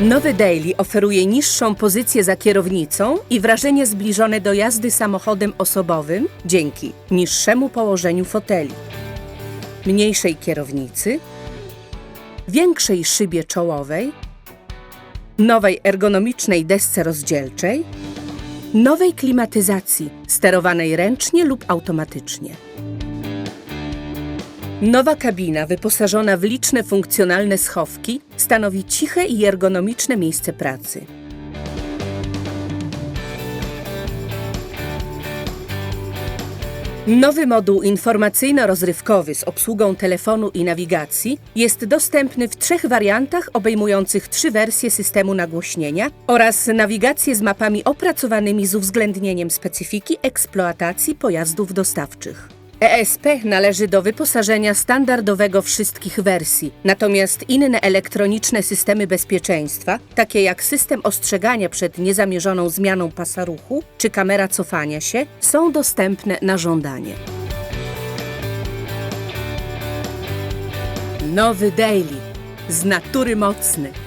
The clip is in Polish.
Nowy Daily oferuje niższą pozycję za kierownicą i wrażenie zbliżone do jazdy samochodem osobowym dzięki niższemu położeniu foteli, mniejszej kierownicy, większej szybie czołowej, nowej ergonomicznej desce rozdzielczej, nowej klimatyzacji sterowanej ręcznie lub automatycznie. Nowa kabina wyposażona w liczne funkcjonalne schowki stanowi ciche i ergonomiczne miejsce pracy. Nowy moduł informacyjno-rozrywkowy z obsługą telefonu i nawigacji jest dostępny w trzech wariantach obejmujących trzy wersje systemu nagłośnienia oraz nawigację z mapami opracowanymi z uwzględnieniem specyfiki eksploatacji pojazdów dostawczych. ESP należy do wyposażenia standardowego wszystkich wersji, natomiast inne elektroniczne systemy bezpieczeństwa, takie jak system ostrzegania przed niezamierzoną zmianą pasa ruchu czy kamera cofania się, są dostępne na żądanie. Nowy Daily z natury mocny.